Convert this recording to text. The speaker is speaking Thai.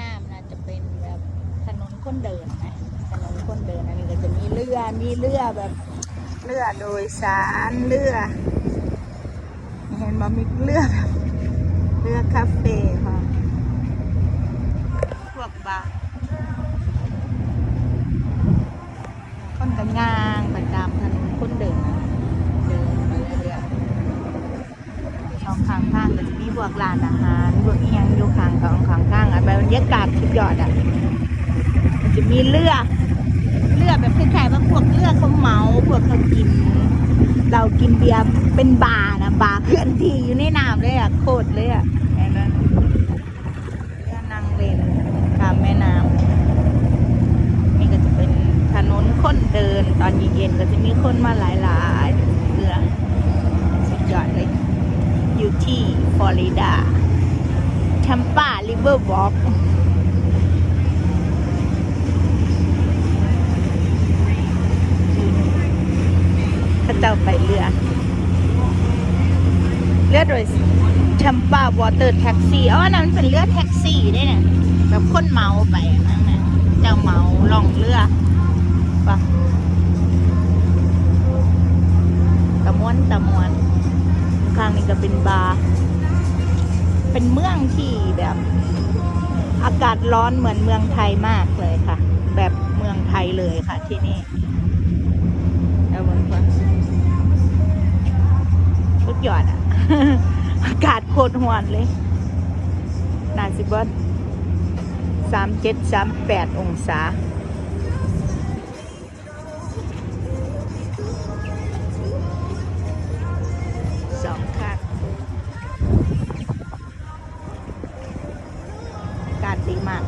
น้ำนะจะเป็นแบบถนนคนเดินนะถนนคนเดินอันนี้ก็จะมีเรือมีเรือแบบเรือโดยสารเรือ เห็นมามีเรือแบบเรือคาเฟ่ค่ะพวกบาร์คนกันยางไปตามถนนคนเดินนะเดินไปเรื่อยๆช่องทางทางก็จะมีพวกร้านอาหารพวกอิหยังอยู่ข้า รรยากาศสุดยอดอะมันจะมีเรือเรือแบบคล้ายๆว่าพวกเรือเขาเมาพวกเขากิน เรากินเบียร์เป็นบาร์นะบาร์เคลื่อนที่อยู่ในน้ำเลยอะโคตรเลยอะเรือนั่งเล่นตามแม่น้ำนี่ก็จะเป็นถนนคนเดินตอนเย็นๆก็จะมีคนมาหลายๆเรือสุดยอดเลยอยู่ที่ฟลอริดา ทมปาริเวอร์วอล์กเขาเจ้าไปเรือ เรือโดยแชมปาวอเตอร์แท็กซี่อ๋อนั่นเป็นเรือแท็กซี่ได้เนี่ยแบบคนเมาไปนั่นน่ะเจ้าเมาล่องเรือปะตะมวนตะมวนข้างนี้ก็เป็นบาร์ เป็นเมืองที่แบบอากาศร้อนเหมือนเมืองไทยมากเลยค่ะ แบบเมืองไทยเลยค่ะที่นี่เอาเมืองก่อนสุดยอดอะ อากาศโคตรหวนเลยน่าสิบวันสามเจ็ดสามแปดองศา การดีมาก